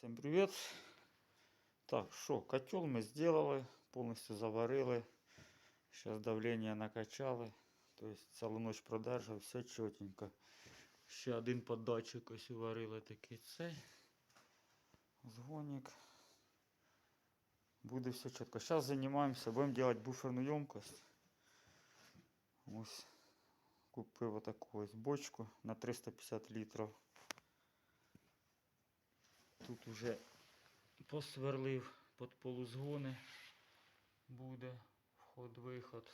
Всем привет! Так, что, котел мы сделали, полностью заварили. Сейчас давление накачали. То есть целую ночь продержав, все чотенько. Ще один поддатчик ось уварили такий цей. Згонник. Буде все чітко. Зараз займаємося, будемо робити буферну ємкость. Ось купив отаку ось бочку на 350 літрів. Тут уже посверлив під полузгони. Буде вход-виход.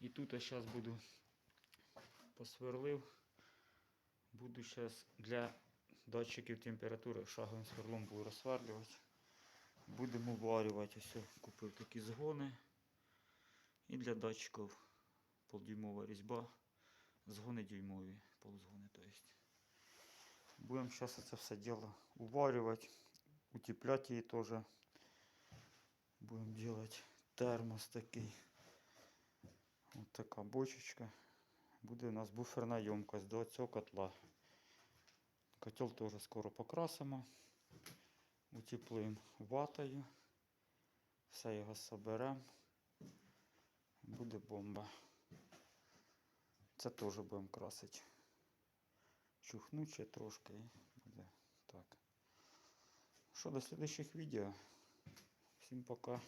І тут я зараз буду посверлив. Буду зараз для датчиків температури шаговим сверлом буду розсверлювати. Будемо варювати. Ось купив такі згони. І для датчиків полдюймова різьба. Згони дюймові, есть. Будем сейчас это все дело уваривать, утеплять ее тоже. Будем делать термос такий. Вот така бочечка. Буде у нас буферна ємкость до цього котла. Котел теж скоро покрасимо. Утеплим ватою. Все його соберемо. Буде бомба. Це теж будемо красити. Чухнуче трошки і буде так. Що до слідчих відео. Всім пока.